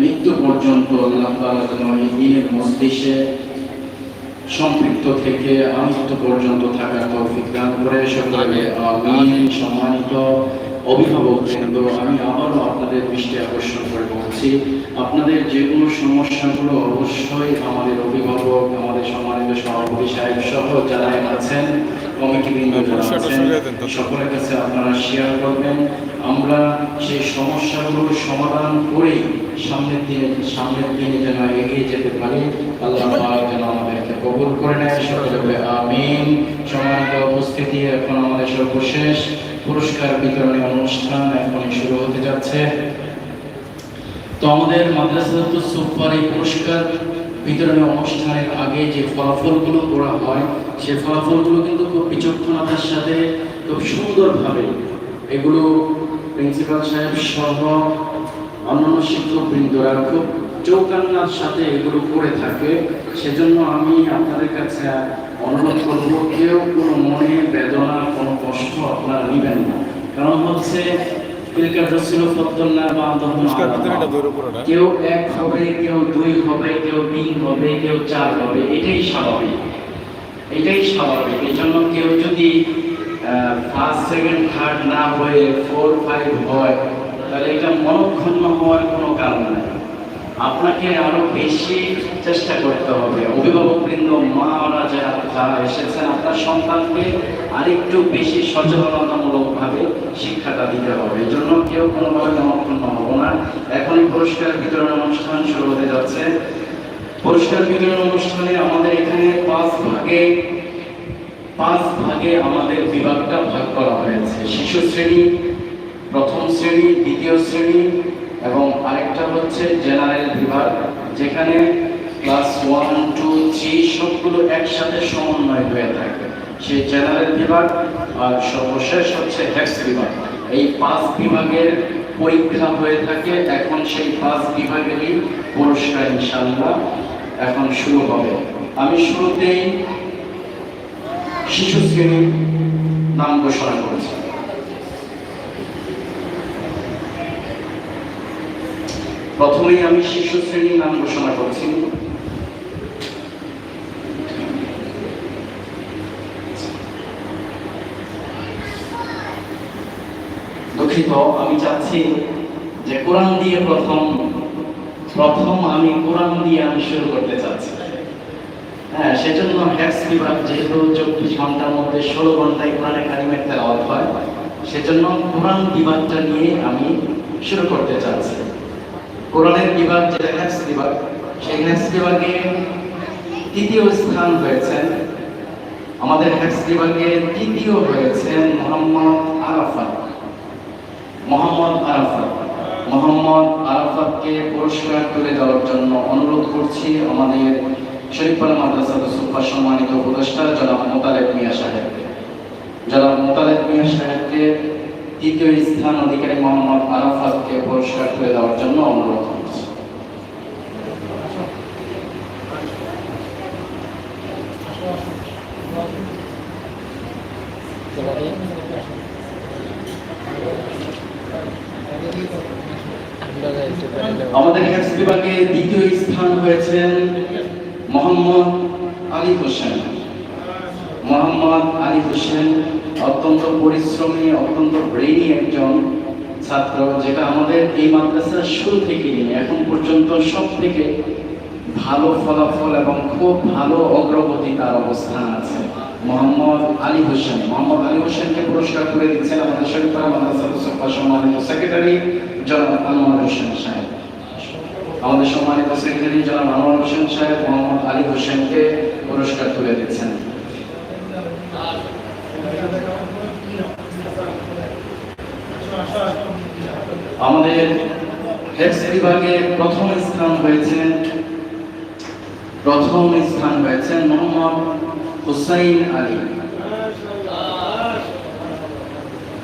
মৃত্যু পর্যন্ত আল্লাহ তাআলা যেন এই দিনের মস্তিষ্কে সম্পৃক্ত থেকে আমৃত্যু পর্যন্ত থাকার তৌফিক দান করে। সকলে আমিন। সম্মানিত অভিভাবক বৃন্দ আমি আবারও আপনাদের দৃষ্টি আকর্ষণ করে বলছি আপনাদের যে কোনো সমস্যাগুলো অবশ্যই আমাদের অভিভাবক আমাদের সম্মানিত সভাপতি সাহেব সহ যারা আছেন কমিটি বৃন্দ যারা আছেন সকলের কাছে আপনারা শেয়ার করবেন। আমরা সেই সমস্যাগুলো সমাধান করেই সামনের দিনে সামনের দিনে যেন এগিয়ে যেতে পারি আল্লাহ যেন আমাদেরকে কবুল করে নেয় সকলে আমিন। সম্মানিত উপস্থিতি এখন আমাদের সর্বশেষ পুরস্কার বিতরণী অনুষ্ঠান এখন শুরু হতে যাচ্ছে। তো আমাদের মাদ্রাসাতুল সুপার এই পুরস্কার বিতরণী অনুষ্ঠানের আগে যে ফলাফলগুলো করা হয় সেই ফলাফলগুলো কিন্তু খুব বিচক্ষণতার সাথে খুব সুন্দরভাবে এগুলো প্রিন্সিপাল সাহেব সহ অন্যান্য শিক্ষক বৃন্দরা খুব চৌকান্নার সাথে এগুলো করে থাকে। সেজন্য আমি আপনাদের কাছে অনুরোধ করব কেউ কোনো মনে বেদনা কোনো কষ্ট আপনারা নেবেন না। কারণ হচ্ছে কেউ এক হবে কেউ দুই হবে কেউ তিন হবে কেউ চার হবে এটাই স্বাভাবিক। এটাই স্বাভাবিক। এই জন্য কেউ যদি ফার্স্ট সেকেন্ড থার্ড না হয়ে ফোর ফাইভ হয় তাহলে এটা মনক্ষুণ্ণ হওয়ার কোনো কারণ নাই। আপনাকে আরও বেশি চেষ্টা করতে হবে। অভিভাবক বৃন্দ মা ওরা যারা যারা এসেছেন, আপনার সন্তানকে আরেকটু বেশি সচেতনতামূলক ভাবে শিক্ষাটা দিতে হবে। এই জন্য কেউ কোনোভাবে মনক্ষুণ্ণ হব না। এখনই পুরস্কার বিতরণ অনুষ্ঠান শুরু হতে যাচ্ছে। পুরস্কার বিতরণ অনুষ্ঠানে আমাদের এখানে পাঁচ ভাগে পাঁচ ভাগে আমাদের বিভাগটা ভাগ করা হয়েছে। শিশু শ্রেণি প্রথম শ্রেণি, দ্বিতীয় শ্রেণি এবং আরেকটা হচ্ছে জেনারেল বিভাগ, যেখানে ক্লাস ওয়ান, টু, থ্রি সবগুলো একসাথে সমন্বয় হয়ে থাকে। সেই জেনারেল বিভাগ আর সর্বশেষ হচ্ছে হেক্স বিভাগ। এই পাঁচ বিভাগের পরীক্ষা হয়ে থাকে। এখন সেই পাঁচ বিভাগেরই পুরস্কার ইনশাল্লাহ এখন শুরু হবে। আমি শুরুতেই শিশু শ্রেণির নাম ঘোষণা করেছি। প্রথমেই আমি শিশু শ্রেণির নাম ঘোষণা করছি। দুঃখিত, আমি চাচ্ছি যে কোরআন দিয়ে প্রথম প্রথম আমি কোরআন দিয়ে আমি শুরু করতে চাচ্ছি। হ্যাঁ সেজন্য হ্যাক্স বিভাগ যেহেতু চব্বিশ ঘণ্টার মধ্যে ষোলো ঘন্টায় কোরআনে কারিমের তেলাওয়াত হয়, সেজন্য কোরআন বিভাগটা নিয়ে আমি শুরু করতে চাচ্ছি। কোরআনের বিভাগ যেটা হ্যাক্স বিভাগ সেই হ্যাক্স বিভাগে তৃতীয় স্থান হয়েছেন। আমাদের হ্যাক্স বিভাগে তৃতীয় হয়েছেন মোহাম্মদ আরাফাত। মোহাম্মদ আরাফাত। মোহাম্মদ আরাফাতকে পুরস্কার তুলে দেওয়ার জন্য অনুরোধ করছি আমাদের শরীফপাড়া মাদ্রাসা সুপার সম্মানিত উপদেষ্টা জনাব মোতালেব মিয়া সাহেবকে। জনাব মোতালেব মিয়া সাহেবকে তৃতীয় স্থান অধিকারী মোহাম্মদ আরাফাতকে পুরস্কার তুলে দেওয়ার জন্য অনুরোধ আমাদের হেলথ বিভাগে দ্বিতীয় স্থান হয়েছেন মোহাম্মদ আলী হোসেন। মোহাম্মদ আলী হোসেন অত্যন্ত পরিশ্রমী, অত্যন্ত ব্রেইনি একজন ছাত্র, যেটা আমাদের এই মাদ্রাসার শুরু থেকে নিয়ে এখন পর্যন্ত সব থেকে ভালো ফলাফল এবং খুব ভালো অগ্রগতি তার অবস্থান আছে। মোহাম্মদ আলী হোসেন, মোহাম্মদ আলী হোসেনকে পুরস্কার করে দিচ্ছেন আমাদের শরীফপাড়া মাদ্রাসা সম্মানিত সেক্রেটারি জনাব আনোয়ার হোসেন সাহেব। আমাদের সম্মানিত সেক্রেটারি জনাব আনোয়ার হোসেন সাহেব, মোহাম্মদ আলী হোসেনকে পুরস্কার তুলে দিচ্ছেন। আমাদের হেক্স বিভাগে প্রথম স্থান হয়েছে, প্রথম স্থান হয়েছেন মোহাম্মদ হুসাইন আলী।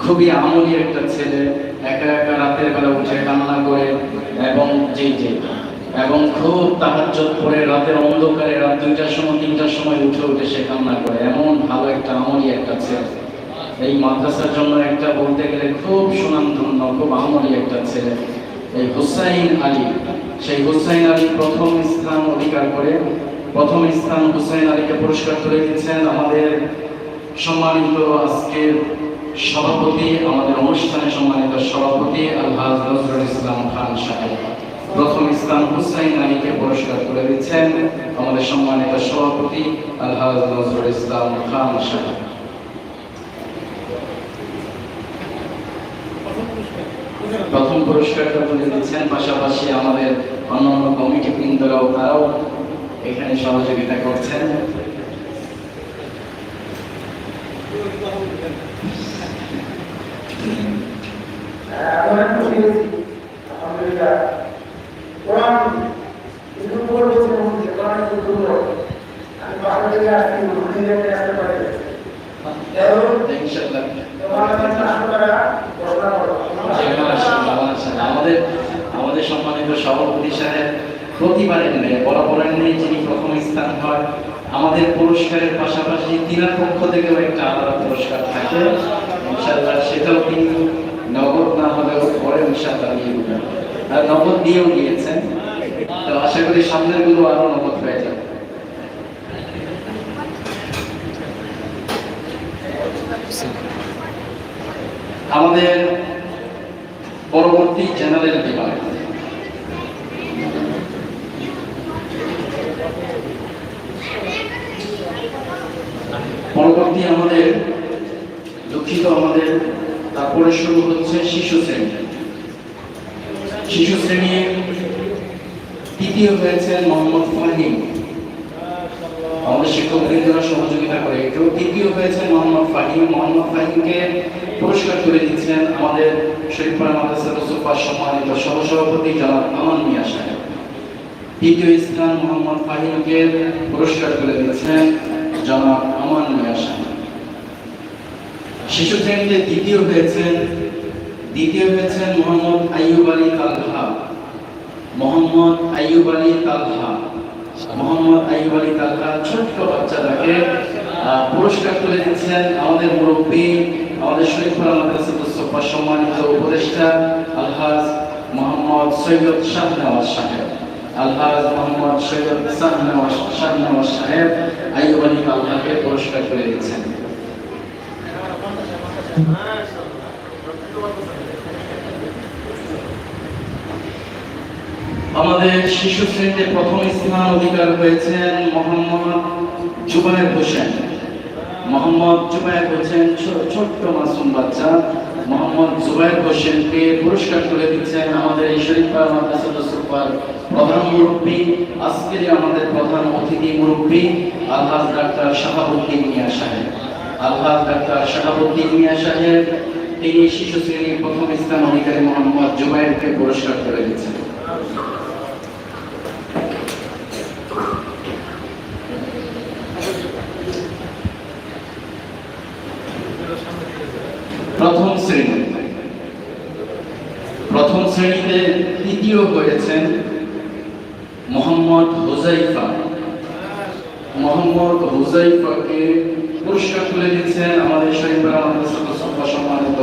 খুবই আমলি একটা ছেলে, একা একা রাতের বেলা উঠে কান্না করে এবং জি জি, এবং খুব তাহাজ্জত করে রাতের অন্ধকারে রাত দুইটার সময়, তিনটার সময় উঠে উঠে সে কান্না করে। এমন ভালো একটা আমলি একটা ছেলে। এই মাদ্রাসার জন্য একটা বলতে গেলে খুব সুনামধন্য, খুব আমলি একটা ছেলে। এই হুসাইন আলী। সেই হুসাইন আলী প্রথম স্থান অধিকার করে, প্রথম স্থান হুসাইন আলীকে পুরস্কার তুলে দিচ্ছেন আমাদের সম্মানিত আজকের সভাপতি, আমাদের অনুষ্ঠানে সম্মানিত সভাপতি আলহাজ নজরুল ইসলাম খান সাহেব। প্রথম স্থান হুসাইন আলীকে পুরস্কার তুলে দিচ্ছেন আমাদের সম্মানিত সভাপতি আলহাজ নজরুল ইসলাম খান সাহেব। প্রথম পুরস্কারটা তুলে দিচ্ছেন। পাশাপাশি আমাদের অন্যান্য কমিটি বৃন্দরাও তারাও এখানে সহযোগিতা করছেন। পারি ইনশাআল্লাহ আমাদের আমাদের সম্মানিত সভাপতি সাহেব প্রতিবারের নেই বরাবরের নেই যিনি প্রথম স্থান হয়, আমাদের পুরস্কারের পাশাপাশি তিনার পক্ষ থেকেও একটা আলাদা পুরস্কার থাকে। ইনশাআল্লাহ সেটাও তিনি নগদ না হলেও পরে দেবেন। আর নগদ দিয়েও দিয়েছেন তো আশা করি সামনেরগুলো আরও নগদ হয়ে যাবে। আমাদের পরবর্তী জেনারেল বিভাগ। পরবর্তী আমাদের দুঃখিত আমাদের, তারপরে শুরু হচ্ছে শিশু শ্রেণি। শিশু শ্রেণি তৃতীয় হয়েছেন মোহাম্মদ ফাহিম। আমাদের শিক্ষক বৃন্দরা সহযোগিতা করে। কেউ তৃতীয় হয়েছেন মোহাম্মদ ফাহিম। মোহাম্মদ ফাহিমকে পুরস্কার তুলে দিচ্ছেন আমাদের সহসভাপতি আমান মিয়া সাহেব। তৃতীয় স্থান মোহাম্মদ ফাহিমকে পুরস্কার আমান মিয়া সাহেব। শিশু শ্রেণীতে দ্বিতীয় হয়েছেন দ্বিতীয় হয়েছেন মোহাম্মদ আইয়ুব আলী তালহা। মোহাম্মদ আইয়ুব আলী তালহা। মোহাম্মদ আইয়ুব আলী তালহা ছোট্ট বাচ্চাটাকে পুরস্কার তুলে দিচ্ছেন আমাদের মুরব্বী, আমাদের শরীফুল মুস্তফা সম্মানিত উপদেষ্টা, আলহাজ মোহাম্মদ সৈয়দ শাহনওয়াজ সাহেব। আলহাজ মোহাম্মদ সৈয়দ সাহেব, আইয়ুব আলী তালহাকে পুরস্কার দিচ্ছেন। আমাদের শিশু শ্রেণীতে প্রথম স্থান অধিকার হয়েছেন মোহাম্মদ জুবায়ের হোসেন। মোহাম্মদ জুবায়ের হোসেন ছোট্ট মাসুম বাচ্চা। মোহাম্মদ জুবায়ের হোসেনকে পুরস্কার তুলে দিচ্ছেন আমাদের এই শরীফার মাদ্রাসাতুল সুপার প্রধান মুরব্বী, আজকের আমাদের প্রধান অতিথি মুরব্বী, আলহাজ ডাক্তার শাহাবুদ্দিন মিয়া সাহেব। আলহাজ ডাক্তার শাহাবুদ্দিন মিয়া সাহেব, তিনি শিশু শ্রেণির প্রথম স্থান অধিকারী মোহাম্মদ জুবায়েরকে পুরস্কার তুলে দিচ্ছেন। প্রথম শ্রেণি। প্রথম শ্রেণীতে তৃতীয় হয়েছেন মোহাম্মদ হুজাইফা মোহাম্মদ হুজাইফাকে পুরস্কার তুলে দিচ্ছেন আমাদের শরীফরা সম্মানিত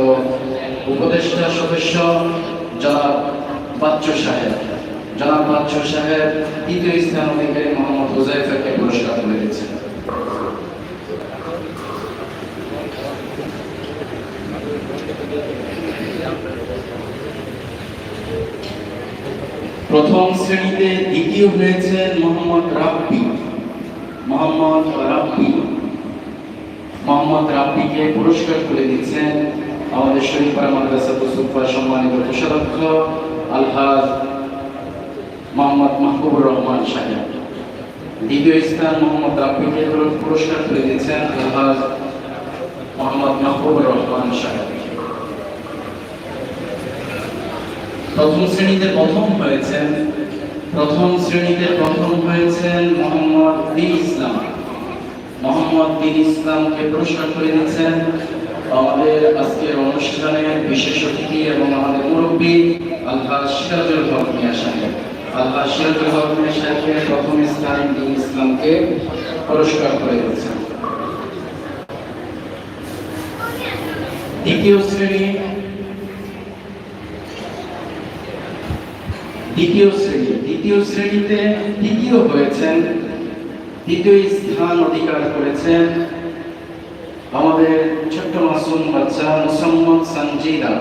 উপদেষ্টা সদস্য জনাব বাচ্চু সাহেব। জনাব বাচ্চু সাহেব তৃতীয় স্থান অধিকারী মোহাম্মদ হুজাইফাকে পুরস্কার তুলে দিচ্ছেন প্রথম শ্রেণীতে দ্বিতীয় হয়েছেন মোহাম্মদ রাব্বি। মোহাম্মদ রাব্বি। মোহাম্মদ রাব্বিকে পুরস্কার করে দিচ্ছেন আমাদের শরীফা মাদ্রাসা সুফা সম্মানিত কোষাধ্যক্ষ আলহাজ মোহাম্মদ মাহবুবুর রহমান সাহেব। দ্বিতীয় স্থান মোহাম্মদ রাব্বিকে পুরস্কার করে দিচ্ছেন আলহাজ মোহাম্মদ মাহবুবুর রহমান সাহেব। প্রথম শ্রেণীতে প্রথম হয়েছেন, প্রথম শ্রেণীতে প্রথম হয়েছেন মোহাম্মদ বিন ইসলাম। মোহাম্মদ বিন ইসলামকে পুরস্কার করে দিচ্ছেন আমাদের আজকের অনুষ্ঠানের বিশেষ অতিথি এবং আমাদের মুরব্বী আল্লাহ সিরাজুল হক মিয়া সাহেব। আল্লাহ সিরাজুল হক মিয়া সাহেবকে প্রথম স্থান বিন ইসলামকে পুরস্কার করে দিচ্ছেন দ্বিতীয় শ্রেণি দ্বিতীয় শ্রেণি। দ্বিতীয় শ্রেণীতে তৃতীয় হয়েছেন। দ্বিতীয় স্থান অধিকার করেছেন আমাদের ছোট্ট মাসুম বাচ্চা মুসাম্মদ সঞ্জিদা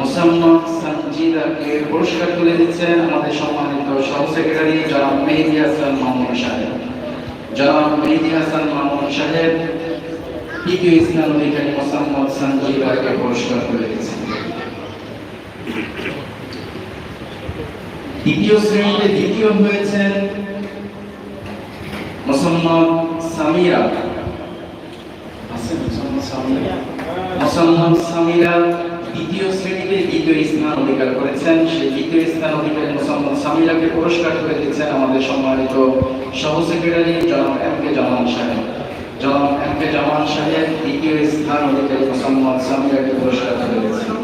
মুসাম্মদ সঞ্জিদাকে পুরস্কার তুলে দিচ্ছেন আমাদের সম্মানিত সহ সেক্রেটারি জনাব মেহেদি হাসান মামুন সাহেব। জনাব মেহেদি হাসান মামুন সাহেব তৃতীয় স্থান অধিকারী মোসাম্মদ সঞ্জিদাকে পুরস্কার তুলে দিচ্ছেন। দ্বিতীয় শ্রেণীতে দ্বিতীয় হয়েছেন মোসাম্মদ সামিরা। সামিরা? দ্বিতীয় শ্রেণীতে দ্বিতীয় স্থান অধিকার করেছেন। সেই দ্বিতীয় স্থান অধিকারী সামিরাকে পুরস্কার করে দিচ্ছেন আমাদের সম্মানিত সহ সেক্রেটারি জনাব এম কে জামান সাহেব। জনাব এম কে জামান সাহেব দ্বিতীয় স্থান অধিকারী মোসাম্মদ সামিরাকে পুরস্কার করে দিচ্ছেন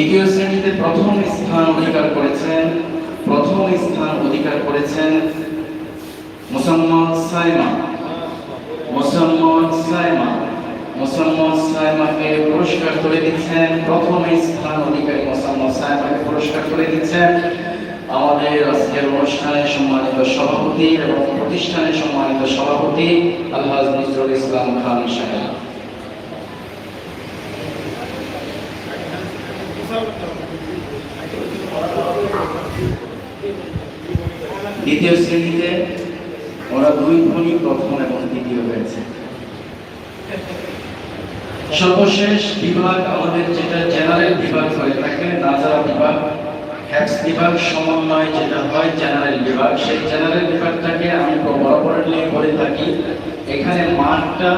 দ্বিতীয় শ্রেণীতে প্রথম স্থান অধিকার করেছেন, প্রথম স্থান অধিকার করেছেন মোসাম্মদ সাইমা। মোসাম্মদ সাইমা, মোসাম্মদ সাইমাকে পুরস্কার করে দিচ্ছেন, প্রথম স্থান অধিকারী মোসাম্মদ সাইমাকে পুরস্কার করে দিচ্ছেন। আমাদের আজকের অনুষ্ঠানে সম্মানিত সভাপতি এবং প্রতিষ্ঠানের সম্মানিত সভাপতি আলহাজ নজরুল ইসলাম খান সাহেব। দ্বিতীয় শ্রেণীতে ওরা দুই ভনী প্রথম এবং দ্বিতীয় হয়েছে। সর্বশেষ বিভাগ আমাদের যেটা জেনারেল বিভাগ হয়ে থাকে নাজারা বিভাগ হ্যাক্স বিভাগ, সমন্বয় যেটা হয় জেনারেল বিভাগ। সেই জেনারেল বিভাগটাকে আমি বরাবর নিয়ে বলে থাকি, এখানে মাঠটা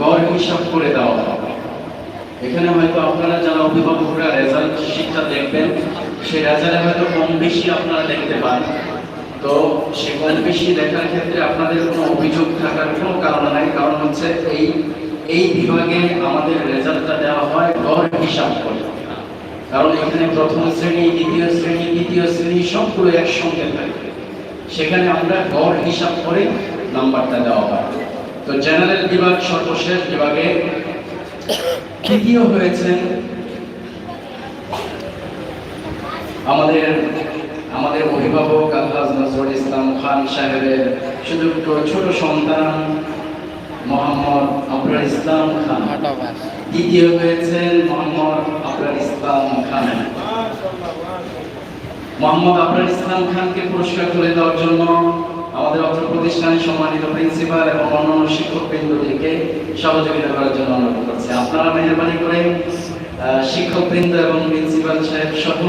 গড় হিসাব করে দেওয়া হয়। এখানে হয়তো আপনারা যারা অভিভাবকরা রেজাল্ট শিক্ষা দেখবেন, সেই রেজাল্টে হয়তো কম বেশি আপনারা দেখতে পান। তো সে কম বেশি দেখার ক্ষেত্রে আপনাদের কোনো অভিযোগ থাকার কোনো কারণ নাই, কারণ হচ্ছে এই এই বিভাগে আমাদের রেজাল্টটা দেওয়া হয় গড় হিসাব করে। কারণ এখানে প্রথম শ্রেণি, দ্বিতীয় শ্রেণি, তৃতীয় শ্রেণি সবগুলো একসঙ্গে থাকে। সেখানে আমরা গড় হিসাব করে নাম্বারটা দেওয়া হয়। তো জেনারেল বিভাগ, সর্বশেষ বিভাগে তৃতীয় হয়েছেন? আমাদের আমাদের অভিভাবক আলহাজ নজরুল ইসলাম খান সাহেবের সুযোগ্য ছোট সন্তান মোহাম্মদ আবরার ইসলাম খান। দ্বিতীয় হয়েছেন মোহাম্মদ আবরার ইসলাম খান? মোহাম্মদ আবরার ইসলাম খানকে পুরস্কার তুলে দেওয়ার জন্য আমাদের অত্র প্রতিষ্ঠানের সম্মানিত প্রিন্সিপাল এবং অন্যান্য শিক্ষক বৃন্দদেরকে সহযোগিতা করার জন্য অনুরোধ করছি। আপনারা মেহরবানি করে শিক্ষকবৃন্দ এবং প্রিন্সিপাল সাহেব সহ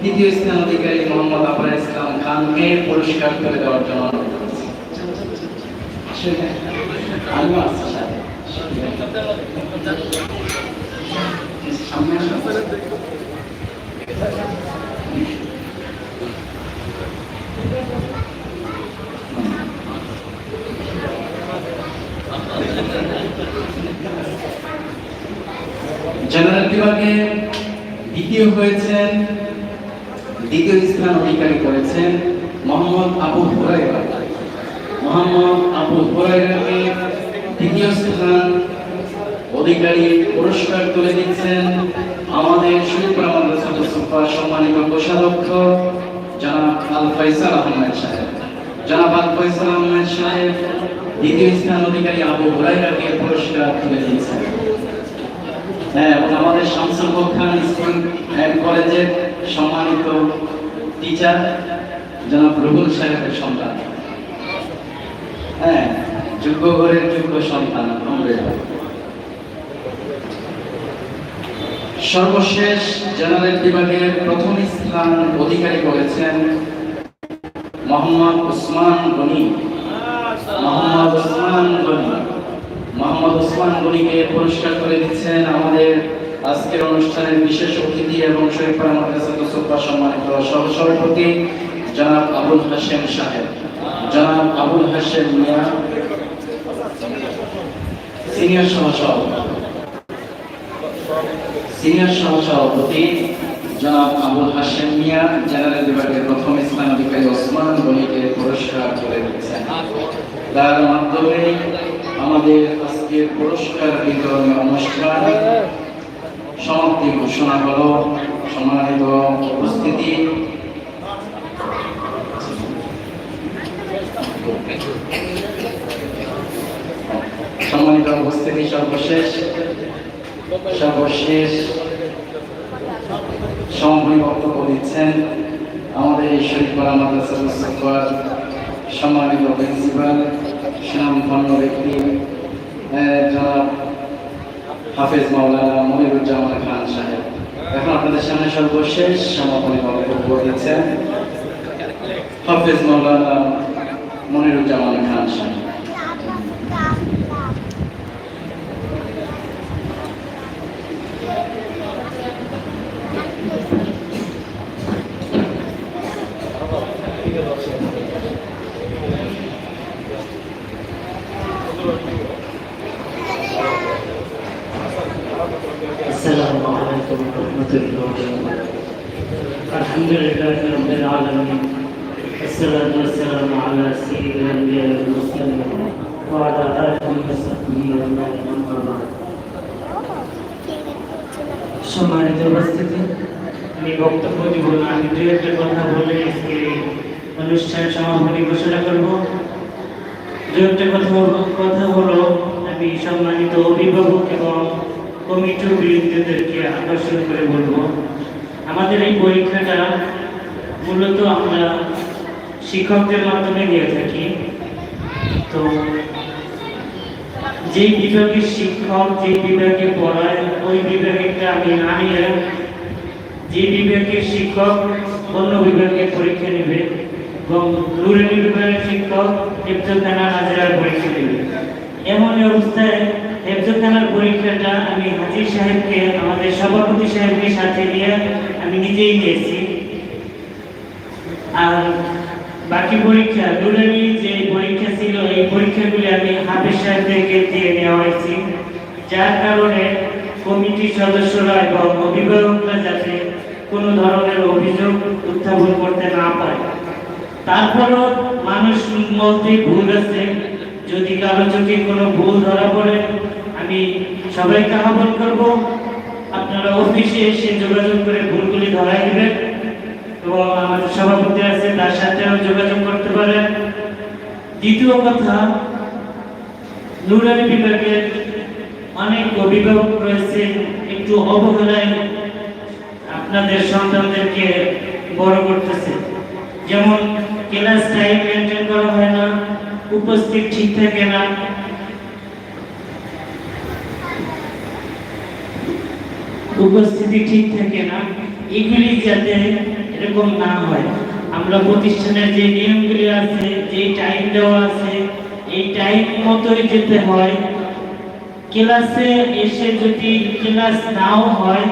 তৃতীয় স্থান অধিকারী মোহাম্মদ আবরার ইসলাম খানকে পুরস্কার তুলে দেওয়ার জন্য অনুরোধ করছি। জেনারেল বিভাগে দ্বিতীয় হয়েছেন, দ্বিতীয় স্থান অধিকারী করেছেন মোহাম্মদ আবু হুরাইরা মোহাম্মদ আবু হুরাইরাকে দ্বিতীয় স্থান অধিকারী পুরস্কার তুলে দিচ্ছেন আমাদের মাদ্রাসা সুপার সম্মানিত কোষাধ্যক্ষ জনাব আল ফয়সাল আহমেদ সাহেব। জনাব আল ফয়সাল আহমেদ সাহেব দ্বিতীয় স্থান অধিকারী আবু হুরাইরাকে পুরস্কার তুলে দিচ্ছেন হ্যাঁ এবং আমাদের শামসুল খান স্কুল অ্যান্ড কলেজের সম্মানিত টিচার জনাব সাহেবের সন্তান। হ্যাঁ যোগ্য যোগ্য সন্তান সর্বশেষ জেনারেল বিভাগের প্রথম স্থান অধিকারী করেছেন মোহাম্মদ উসমান গনি। মোহাম্মদ উসমান গনি। মোহাম্মদ উসমান গনিকে পুরস্কার করে দিচ্ছেন আমাদের আজকের অনুষ্ঠানের বিশেষ অতিথি এবং শরীফপাড়া মাদ্রাসা সুপার সম্মানিত সহ সভাপতি জনাব আবুল হাশেম সাহেব। জনাব আবুল হাশেম মিয়া, সিনিয়র সহ সভাপতি সিনিয়র সহ সভাপতি জনাব আবুল হাশেম মিয়া, জেনারেল বিভাগের প্রথম স্থান অধিকারী ওসমান গনিকে পুরস্কার তুলে দিচ্ছেন। তার মাধ্যমে আমাদের আজকের পুরস্কার বিতরণ অনুষ্ঠান সমাপ্তি ঘোষণা হলো। সম্মানিত উপস্থিতি। সম্মানিত উপস্থিতি সর্বশেষ। সর্বশেষ সমাপনী বক্তব্য দিচ্ছেন আমাদের এই শরীফপাড়া মাদ্রাসা সম্মানিত প্রিন্সিপাল সুনামধন্য ব্যক্তি জনাব হাফেজ মাওলানা মনিরুজ্জামান খান সাহেব। এখন আপনাদের সামনে সর্বশেষ সমাপনী বক্তব্য দিচ্ছেন হাফেজ মাওলানা মনিরুজ্জামান খান সাহেব। السلام عليكم ورحمة الله وبركاته الحمد لله رب العالمين والصلاة والسلام على سيد الأنبياء والمرسلين وعلى آله وصحبه أجمعين أما بعد সম্মানিত উপস্থিতি আমি বক্তব্য দিব না আমি দু একটা কথা বলে আজকে এই অনুষ্ঠান সমাপনী ঘোষণা করব দু একটা কথা কথা হলো আমি সম্মানিত অভিভাবক এবং কমিটি বৃন্দদেরকে আকর্ষণ করে বলব, আমাদের এই পরীক্ষাটা মূলত আমরা শিক্ষকদের মাধ্যমে দিয়ে থাকি। তো যেই বিভাগের শিক্ষক যে বিভাগে পড়ায়, ওই বিভাগেরটা আমি না নিয়ে যে বিভাগের শিক্ষক অন্য বিভাগের পরীক্ষা নেবে এবং নুরানি বিভাগের শিক্ষক পরীক্ষা নেবে। এমন অবস্থায় হেফজখানার পরীক্ষাটা আমি হাজির সাহেবকে, আমাদের সভাপতি সাহেবকে সাথে নিয়ে আমি নিজেই নিয়েছি আর বাকি পরীক্ষা নুরানি যে পরীক্ষা ছিল, এই পরীক্ষাগুলি আমি হাফিজ সাহেবদেরকে দিয়ে নেওয়া হয়েছি। যার কারণে কমিটির সদস্যরা এবং অভিভাবকরা যাতে কোনো ধরনের অভিযোগ উত্থাপন করতে না পারে। তারপরও মানুষ মধ্যে ভুল আছে। যদি কারও চোখে কোনো ভুল ধরা পড়ে, আমি সবাইকে আহ্বান করব। আপনারা অফিসে এসে যোগাযোগ করে ভুলগুলি ধরাই দিবেন এবং আমাদের সভাপতি আছে, তার সাথেও যোগাযোগ করতে পারেন। দ্বিতীয় কথা, নুরানি বিভাগের অনেক অভিভাবক রয়েছে, একটু অবহেলায় আপনাদের সন্তানদেরকে বড় করতেছে। যেমন ক্লাস টাইম মেনটেন করা হয় না উপস্থিত ঠিক থাকে না। উপস্থিতি ঠিক থাকে না। এগুলি যাতে এরকম না হয়। আমরা প্রতিষ্ঠানের যে নিয়মগুলি আছে, যে টাইম দেওয়া আছে, এই টাইম মতোই যেতে হয়। ক্লাসে এসে যদি ক্লাস নাও হয়,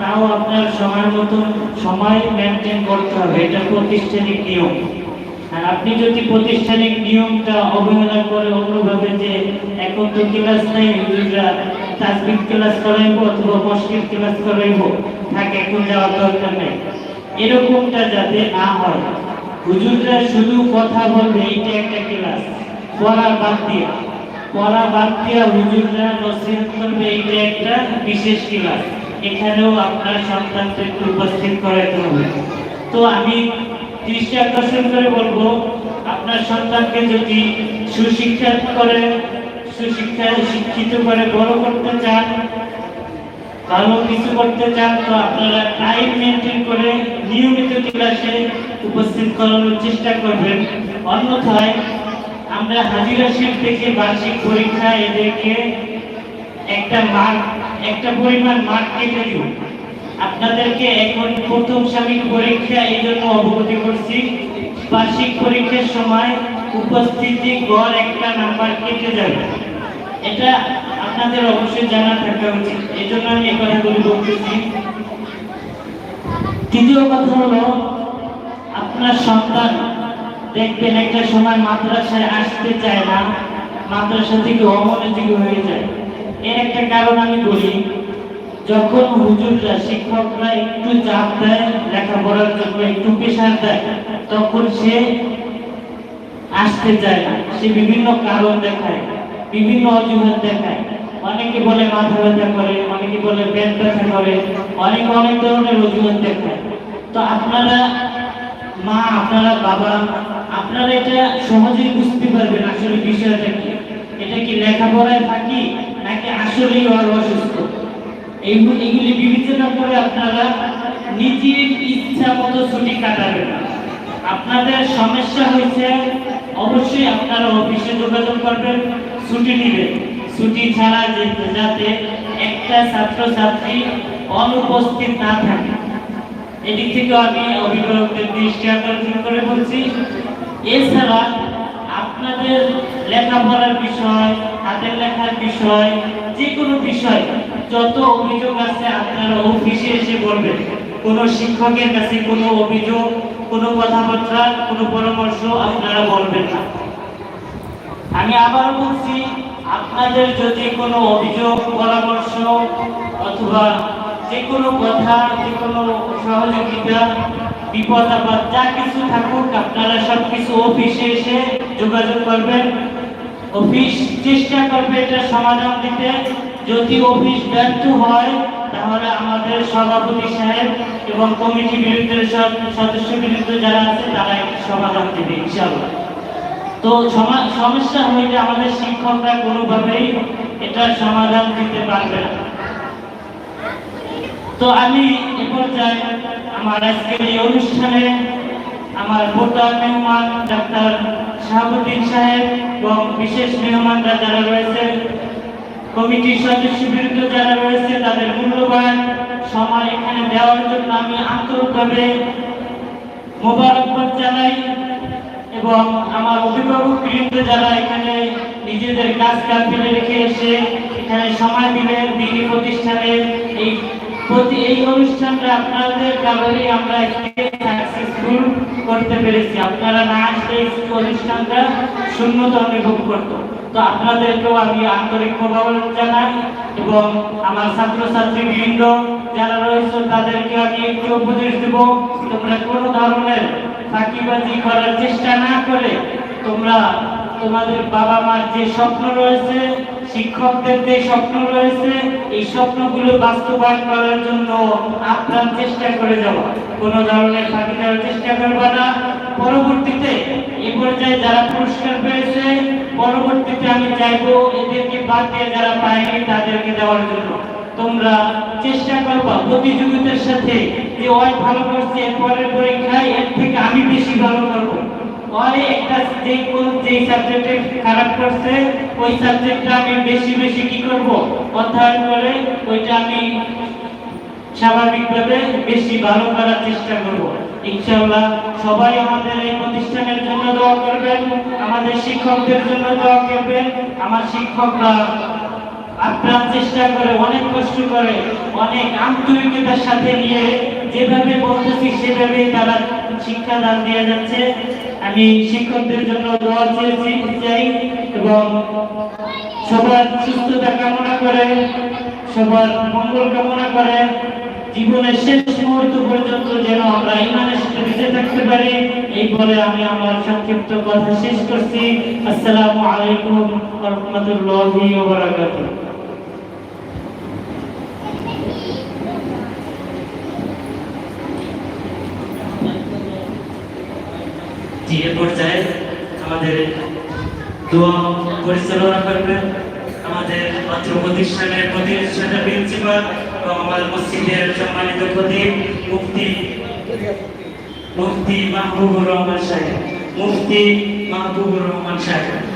তাও আপনার সময় মতো সময় মেনটেন করতে হবে। এটা প্রতিষ্ঠানিক নিয়ম। আর আপনি যদি প্রতিষ্ঠানিক নিয়মটা অবহেলা করে অন্যভাবে যে এখন তো ক্লাস নেই হুজুররা তাসবিক ক্লাস করাইবো অথবা মসজিদ ক্লাস করাইবো থাকে এখন যাওয়ার দরকার নেই। এরকমটা যাতে না হয়। হুজুররা শুধু কথা বলবে, এইটা একটা ক্লাস পড়া বাদ দিয়ে। পড়া বাদ দিয়ে হুজুররা নসিহত করবে, এইটা একটা বিশেষ ক্লাস এখানেও আপনার সন্তানদেরকে উপস্থিত করাতে হবে। তো আমি দৃষ্টি আকর্ষণ করে বলব, আপনার সন্তানকে যদি সুশিক্ষা করে, সুশিক্ষায় শিক্ষিত করে বড় করতে চান, ভালো কিছু করতে চান, তো আপনারা টাইম মেনটেন করে নিয়মিত ক্লাসে উপস্থিত করানোর চেষ্টা করবেন। অন্যথায় আমরা হাজিরা শিট থেকে বার্ষিক পরীক্ষা এদেরকে একটা মার্ক একটা পরিমাণ মার্ক কেটে দিব। আপনাদেরকে এখন প্রথম সামিক পরীক্ষা এই জন্য অবগতি করছি। বার্ষিক পরীক্ষার সময় উপস্থিতি গড় একটা নাম্বার কেটে যাবে। এটা আপনাদের অবশ্যই জানা থাকা উচিত। এই জন্য আমি এই কথাগুলি বলতেছি। তৃতীয় কথা হলো, আপনার সন্তান দেখবেন একটা সময় মাদ্রাসায় আসতে চায় না, মাদ্রাসা থেকে অমনোযোগী হয়ে যায়। এর একটা কারণ আমি বলি যখন হুজুররা শিক্ষকরা একটু চাপ দেয়, লেখাপড়ার জন্য একটু প্রেশার দেয়, তখন সে আসতে চায় না। সে বিভিন্ন কারণ দেখায়, বিভিন্ন অজুহাত দেখায়। অনেকে বলে মাথা ব্যথা করে, অনেকে বলে পেট ব্যথা করে, অনেকে, অনেক ধরনের অজুহাত দেখায়। তো আপনারা মা, আপনারা বাবা, আপনারা এটা সহজেই বুঝতে পারবেন আসলে বিষয়টা কি। এটা কি লেখাপড়ায় থাকি নাকি আসলেই ওর অসুস্থ? এইগুলি বিবেচনা করে আপনারা নিজের ইচ্ছা মতো ছুটি কাটাবেন। আপনাদের সমস্যা হয়েছে, অবশ্যই আপনারা অফিসে যোগাযোগ করবেন, ছুটি নেবেন। ছুটি ছাড়া যাতে একটা ছাত্রছাত্রী অনুপস্থিত না থাকে। এদিক থেকে আমি অভিভাবকদের দৃষ্টি আকর্ষণ করে বলছি, এছাড়া আপনাদের লেখাপড়ার বিষয়, হাতের লেখার বিষয় যে কোনো বিষয়, যত অভিযোগ আছে আপনারা অফিসে এসে বলবেন। কোনো শিক্ষকের কাছে কোনো অভিযোগ, কোনো কথাবার্তা, কোনো পরামর্শ আপনারা বলবেন না। আমি আবার বলছি, আপনাদের যদি কোনো অভিযোগ, পরামর্শ অথবা যে কোনো কথা যে কোনো সহযোগিতা বিপদ আপদ কিছু থাকুক, আপনারা সব কিছু অফিসে এসে যোগাযোগ করবেন। অফিস চেষ্টা করবে এটা সমাধান দিতে। যদি অফিস ব্যর্থ হয়, তাহলে আমাদের সভাপতি সাহেব এবং কমিটি বিরুদ্ধে সব সদস্য বিরুদ্ধে যারা আছে, তারা একটি সমাধান দেবে, ইনশাআল্লাহ। তো সমা- সমস্যা হইলে আমাদের শিক্ষকরা কোনোভাবেই এটার সমাধান দিতে পারবে না। তো আমি এ পর্যায়ে আমার আজকের এই অনুষ্ঠানে আমার ভোটার মেহমান ডাক্তার শাহাবুদ্দিন সাহেব এবং বিশেষ মেহমানরা যারা রয়েছে, কমিটির সদস্য বিরুদ্ধে যারা রয়েছে, তাদের মূল্যবান সময় এখানে দেওয়ার জন্য আমি আন্তরিকভাবে মোবারকবাদ জানাই এবং আমার অভিভাবক বৃন্দ যারা এখানে নিজেদের কাজ কাজ ফেলে রেখে এসে এখানে সময় দিলেন দিনী প্রতিষ্ঠানে এই প্রতি এই অনুষ্ঠানটা আপনাদের কারণেই আমরা সাকসেসফুল করতে পেরেছি। আপনারা না আসলে এই অনুষ্ঠানটা শূন্যতা অনুভব করতো। তো আপনাদেরকেও আমি আন্তরিক মোবারক জানাই এবং আমার ছাত্রছাত্রী বৃন্দ যারা রয়েছে, তাদেরকে আমি একটু উপদেশ দেব, তোমরা কোনো ধরনের ফাঁকিবাজি করার চেষ্টা না করে তোমরা তোমাদের বাবা মার যে স্বপ্ন রয়েছে, শিক্ষকদের যে স্বপ্ন রয়েছে, এই স্বপ্নগুলো বাস্তবায়ন করার জন্য আপ্রাণ চেষ্টা করে যাওয়া কোনো ধরনের ফাঁকি দেওয়ার চেষ্টা করবে না। পরবর্তীতে এই পর্যায়ে যারা পুরস্কার পেয়েছে, পরবর্তীতে আমি চাইব এদেরকে বাদ দিয়ে যারা পায়নি, তাদেরকে দেওয়ার জন্য। তোমরা চেষ্টা করবা প্রতিযোগিতার সাথে যে ওই ভালো করছে এর পরের পরীক্ষায় এর থেকে আমি বেশি ভালো করব। ওই একটা যে কোন যে সাবজেক্টে খারাপ করছে, ওই সাবজেক্টটা আমি বেশি বেশি কি করব? অধ্যয়ন করে ওইটা আমি স্বাভাবিকভাবে বেশি ভালো করার চেষ্টা করব। ইনশাআল্লাহ সবাই আমাদের এই প্রতিষ্ঠানের জন্য দোয়া করবেন, আমাদের শিক্ষকদের জন্য দোয়া করবেন, আমার শিক্ষকরা আপ্রাণ চেষ্টা করে, অনেক কষ্ট করে, অনেক আন্তরিকতার সাথে নিয়ে যেভাবে বলতেছি সেভাবে তারা শিক্ষাদান দিয়ে যাচ্ছে। আমি শিক্ষকদের জন্য দোয়া চেয়েছি, চাই এবং সবার সুস্থতা কামনা করে, সবার মঙ্গল কামনা করে। জীবনের শেষ মুহূর্ত পর্যন্ত যেন আমরা ইমানের সাথে বেঁচে থাকতে পারি, এই বলে আমি আমার সংক্ষিপ্ত কথা শেষ করছি। আসসালামু আলাইকুম রাহমাতুল্লাহি ওয়া জি, এ পর্যায়ে আমাদের দোয়া পরিচালনা করবেন আমাদের অত্র প্রতিষ্ঠানের প্রতিষ্ঠাতা, প্রিন্সিপাল আমার মসজিদের সম্মানিত খতিব মুফতি মুফতি মাহবুবুর রহমান সাহেব মুফতি মাহবুবুর রহমান সাহেব।